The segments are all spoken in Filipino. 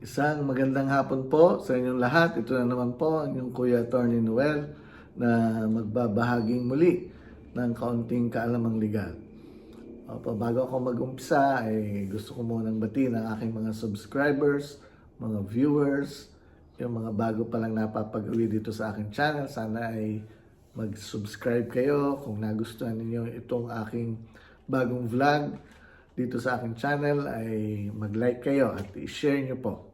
Isang magandang hapon po sa inyong lahat. Ito na naman po ang inyong Kuya Attorney Noel na magbabahaging muli ng kaunting kaalamang legal. Opo, bago ako mag-umpisa, ay gusto ko munang batiin ang aking mga subscribers, mga viewers, yung mga bago pa lang napapag-uwi dito sa aking channel. Sana ay mag-subscribe kayo kung nagustuhan ninyo itong aking bagong vlog dito sa aking channel ay mag-like kayo at i-share nyo po.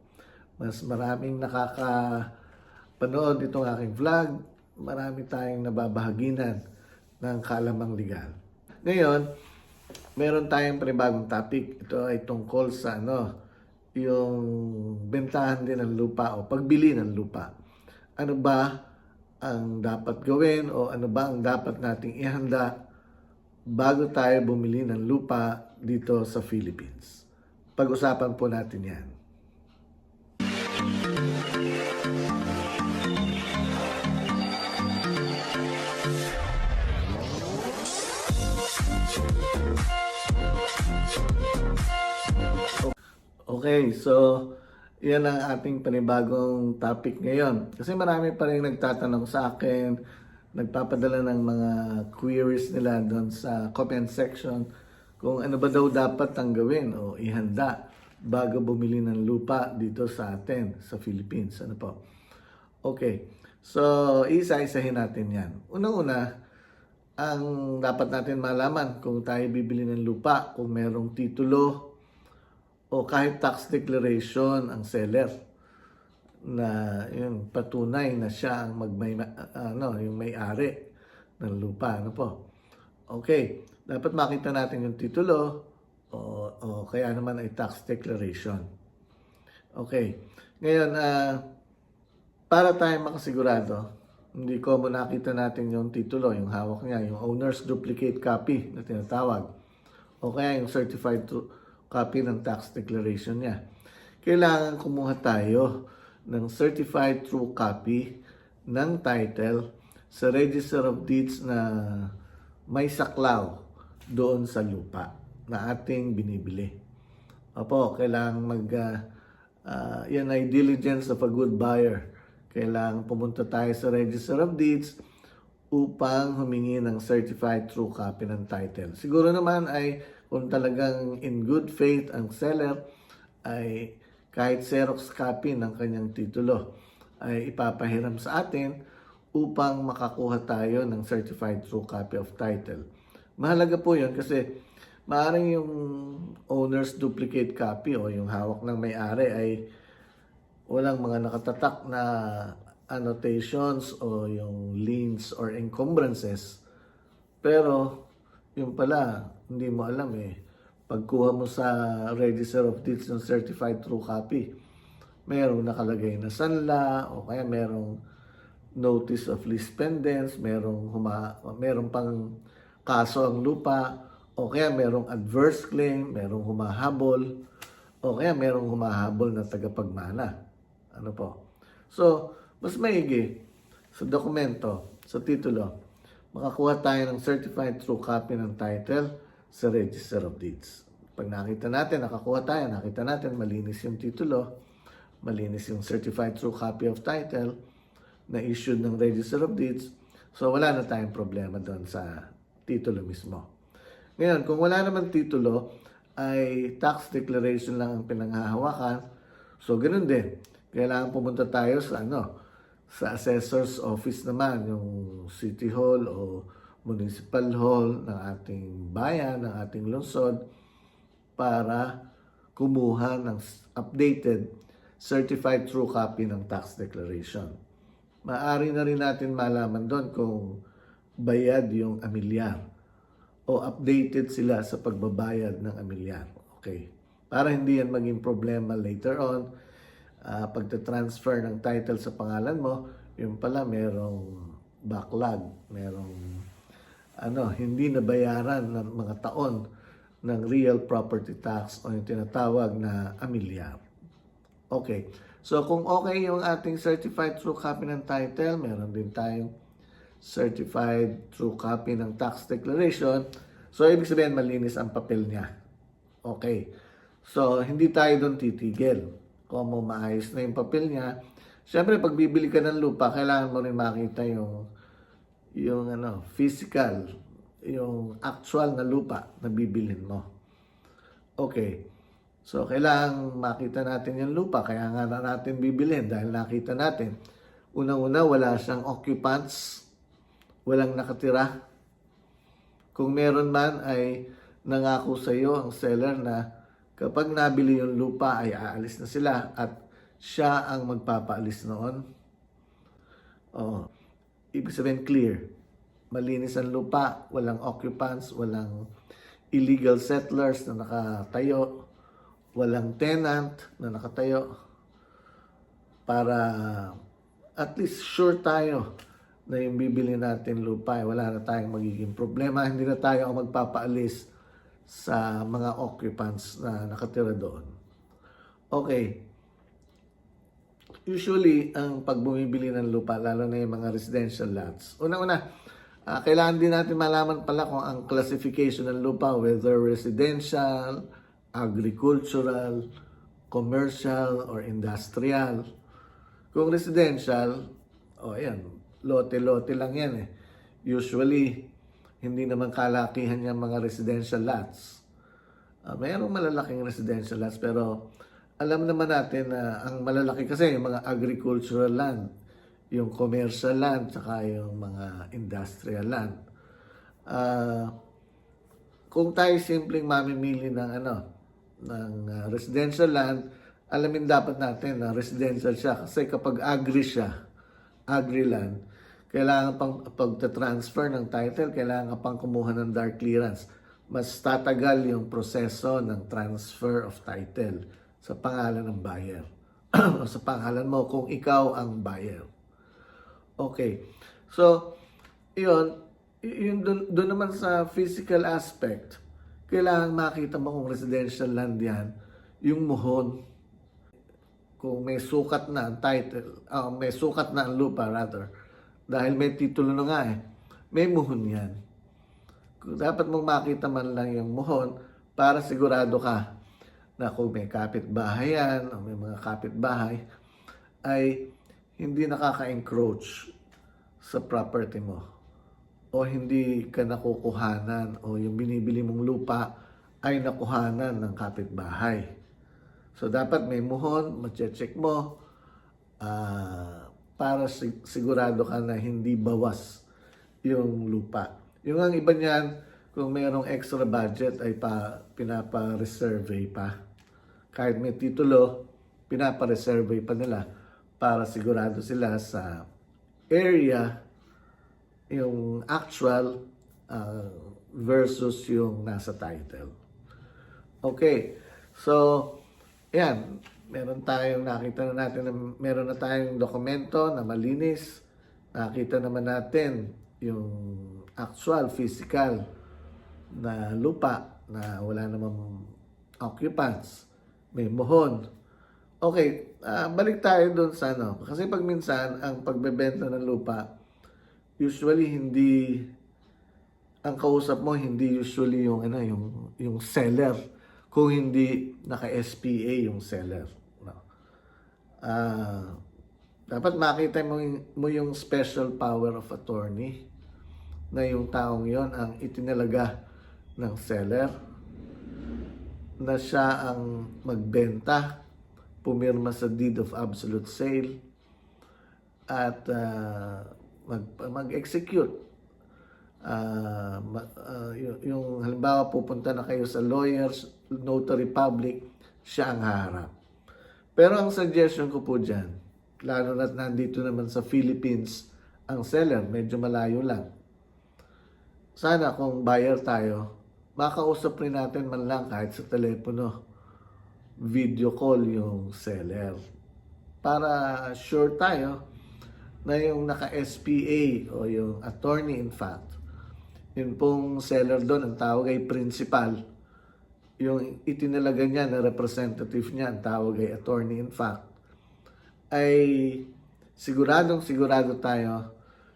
Mas maraming nakakapanood itong aking vlog, marami tayong nababahaginan ng kalamang legal. Ngayon, meron tayong panibagong topic. Ito ay tungkol sa ano, yung bentahan din ng lupa o pagbili ng lupa. Ano ba ang dapat gawin o ano ba ang dapat nating ihanda bago tayo bumili ng lupa dito sa Philippines. Pag-usapan po natin yan. Okay, so yan ang ating panibagong topic ngayon. Kasi marami pa rin nagtatanong sa akin, nagpapadala ng mga queries nila doon sa comment section kung ano ba daw dapat ang gawin o ihanda bago bumili ng lupa dito sa atin, sa Philippines. Ano po? Okay, so isa-isahin natin yan. Unang-una, ang dapat natin malaman kung tayo bibili ng lupa, kung merong titulo, o kahit tax declaration ang seller na yung patunay na siya ang magmay ano yung may-ari ng lupa ano po? Okay dapat makita natin yung titulo o, o kaya naman ay tax declaration. Okay ngayon ah, para tayo makasigurado hindi ko mo nakita natin yung titulo yung hawak niya yung owner's duplicate copy na tinatawag o kaya yung certified to copy ng tax declaration niya. Kailangan kumuha tayo ng certified true copy ng title sa Register of Deeds na may saklaw doon sa lupa na ating binibili. Opo, kailangan mag uh, uh, yan ay diligence of a good buyer. Kailangan pumunta tayo sa Register of Deeds upang humingi ng certified true copy ng title. Siguro naman ay kung talagang in good faith ang seller ay kahit Xerox copy ng kanyang titulo ay ipapahiram sa atin upang makakuha tayo ng certified true copy of title. Mahalaga po yun kasi maaaring yung owner's duplicate copy o yung hawak ng may-ari ay walang mga nakatatak na annotations o yung liens or encumbrances. Pero yung pala, hindi mo alam eh. Pagkuha mo sa Register of Deeds ng Certified True Copy, merong nakalagay na sanla o kaya merong notice of lease pendants, merong, huma, merong pang kaso ang lupa, o kaya merong adverse claim, merong humahabol, o kaya merong humahabol na tagapagmana. Ano po? So, mas maigi sa dokumento, sa titulo, makakuha tayo ng certified true copy ng title sa Register of Deeds. Pag nakita natin, nakakuha tayo, nakita natin, malinis yung titulo, malinis yung certified true copy of title na issued ng Register of Deeds, so wala na tayong problema doon sa titulo mismo. Ngayon, kung wala naman titulo, ay tax declaration lang ang pinanghahawakan, so ganun din. Kailangan pumunta tayo sa ano, sa assessor's office naman, yung city hall o municipal hall ng ating bayan, ng ating lungsod, para kumuha ng updated certified true copy ng tax declaration. Maari na rin natin malaman doon kung bayad yung amilyar o updated sila sa pagbabayad ng amilyar. Okay. Para hindi yan maging problema later on, uh, pagta-transfer ng title sa pangalan mo, yung pala merong backlog, merong ano, hindi nabayaran ng mga taon ng real property tax o yung tinatawag na amilyar. Okay. So kung okay yung ating certified true copy ng title, meron din tayong certified true copy ng tax declaration. So ibig sabihin malinis ang papel niya. Okay. So hindi tayo doon titigil. kung maayos na yung papel niya. Siyempre, pag bibili ka ng lupa, kailangan mo rin makita yung yung ano, physical, yung actual na lupa na bibilhin mo. Okay. So, kailangan makita natin yung lupa. Kaya nga na natin bibilhin dahil nakita natin. Unang-una, wala siyang occupants. Walang nakatira. Kung meron man ay nangako sa iyo ang seller na kapag nabili yung lupa ay aalis na sila at siya ang magpapaalis noon. Oh, ibig sabihin clear. Malinis ang lupa, walang occupants, walang illegal settlers na nakatayo, walang tenant na nakatayo para at least sure tayo na yung bibili natin lupa, eh, wala na tayong magiging problema, hindi na tayo ang magpapaalis sa mga occupants na nakatira doon. Okay. Usually, ang pagbumibili ng lupa, lalo na yung mga residential lots, una-una, ah, kailangan din natin malaman pala kung ang classification ng lupa, whether residential, agricultural, commercial, or industrial. Kung residential, oh, ayan, lote-lote lang yan eh. Usually, hindi naman kalakihan yung mga residential lots. Uh, mayroong malalaking residential lots pero alam naman natin na ang malalaki kasi yung mga agricultural land, yung commercial land, saka yung mga industrial land. Ah, kung tayo simpleng mamimili ng ano, ng uh, residential land, alamin dapat natin na residential siya kasi kapag agri siya, agri land, kailangan pang pagta-transfer ng title, kailangan pang kumuha ng dark clearance. Mas tatagal yung proseso ng transfer of title sa pangalan ng buyer. o sa pangalan mo kung ikaw ang buyer. Okay. So, yun, yun dun, dun naman sa physical aspect, kailangan makita mo kung residential land yan, yung muhon, kung may sukat na ang title, ah, may sukat na ang lupa rather, dahil may titulo na nga eh, may muhon yan. Dapat mong makita man lang yung muhon para sigurado ka na kung may kapitbahay yan o may mga kapitbahay ay hindi nakaka-encroach sa property mo o hindi ka nakukuhanan o yung binibili mong lupa ay nakuhanan ng kapitbahay. So, dapat may muhon, mache-check mo ah, para sig- sigurado ka na hindi bawas yung lupa. Yung ang iba niyan, kung mayroong extra budget ay pa, pinapa-resurvey pa. Kahit may titulo, pinapa-resurvey pa nila para sigurado sila sa area yung actual ah, versus yung nasa title. Okay. So, yan. Meron tayong, nakita na natin na meron na tayong dokumento na malinis. Nakita naman natin yung actual, physical na lupa na wala namang occupants. May muhon. Okay, ah, balik tayo doon sa ano. Kasi pag minsan, ang pagbebenta ng lupa, usually hindi ang kausap mo hindi usually yung ano yung yung seller kung hindi naka-SPA yung seller no ah dapat makita mo mo yung special power of attorney na yung taong yon ang itinalaga ng seller na siya ang magbenta pumirma sa deed of absolute sale at ah, mag, mag-execute ma- ah, yung, yung halimbawa pupunta na kayo sa lawyers, notary public, siya ang haharap. Pero ang suggestion ko po dyan, lalo na nandito naman sa Philippines, ang seller, medyo malayo lang. Sana kung buyer tayo, makausap rin natin man lang kahit sa telepono, video call yung seller. Para sure tayo na yung naka-SPA o yung attorney in fact, yun pong seller doon, ang tawag ay principal. Yung itinalaga niya na representative niya, ang tawag ay attorney in fact, ay siguradong sigurado tayo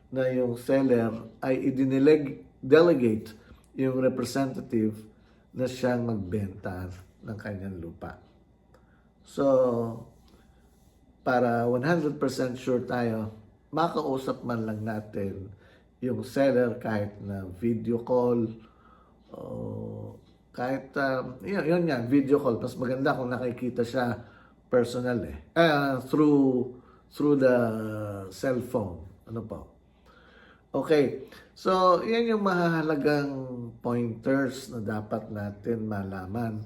na yung seller ay idineleg delegate yung representative na siyang magbenta ng kanyang lupa. So, para 100% sure tayo, makausap man lang natin yung seller kahit na video call o kahit um, yun, yun nga, video call. Mas maganda kung nakikita siya personal eh. Ah, through through the cell phone. Ano po? Okay. So, yan yung mahalagang pointers na dapat natin malaman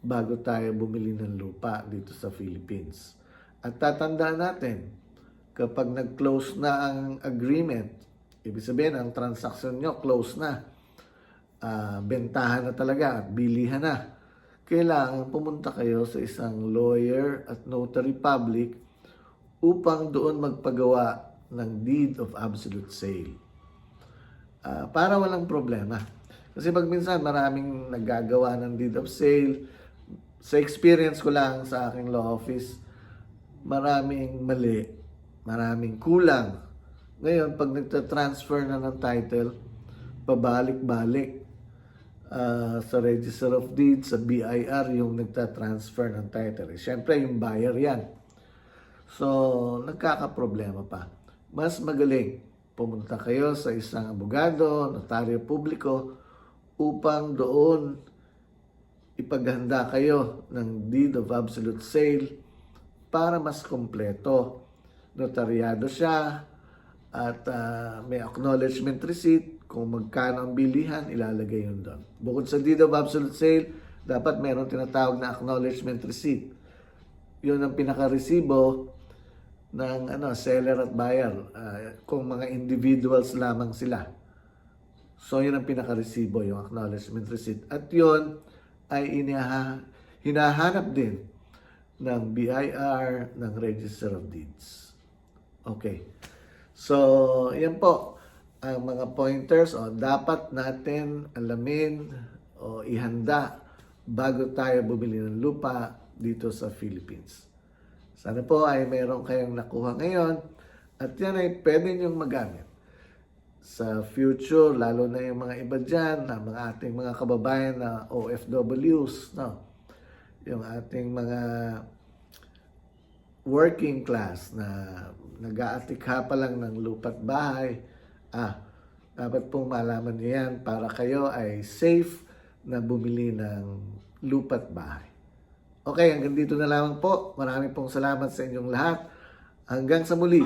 bago tayo bumili ng lupa dito sa Philippines. At tatandaan natin, kapag nag-close na ang agreement, ibig sabihin, ang transaction nyo close na, ah, bentahan na talaga, bilihan na, kailangan pumunta kayo sa isang lawyer at notary public upang doon magpagawa ng deed of absolute sale. Ah, para walang problema. Kasi pag minsan maraming naggagawa ng deed of sale, sa experience ko lang sa aking law office, maraming mali, maraming kulang. Ngayon, pag nagta-transfer na ng title, pabalik-balik ah, sa Register of Deeds, sa BIR, yung nagta-transfer ng title. Eh, Siyempre, yung buyer yan. So, nagkakaproblema pa. Mas magaling, pumunta kayo sa isang abogado, notaryo publiko, upang doon ipaghanda kayo ng deed of absolute sale para mas kompleto. Notaryado siya at ah, may acknowledgement receipt kung magkano ang bilihan, ilalagay yun doon. Bukod sa deed of absolute sale, dapat meron tinatawag na acknowledgement receipt. Yun ang pinaka-resibo ng ano, seller at buyer ah, kung mga individuals lamang sila. So, yun ang pinaka-resibo, yung acknowledgement receipt. At yun ay inaha, hinahanap din ng BIR, ng Register of Deeds. Okay. So, yan po ang mga pointers o dapat natin alamin o ihanda bago tayo bumili ng lupa dito sa Philippines. Sana po ay mayroon kayong nakuha ngayon at yan ay pwede niyong magamit sa future, lalo na yung mga iba dyan, na mga ating mga kababayan na OFWs, no? yung ating mga working class na nag-aatikha pa lang ng lupa't bahay, ah, dapat pong malaman niyo yan para kayo ay safe na bumili ng lupa't bahay. Okay, hanggang dito na lamang po. Maraming pong salamat sa inyong lahat. Hanggang sa muli.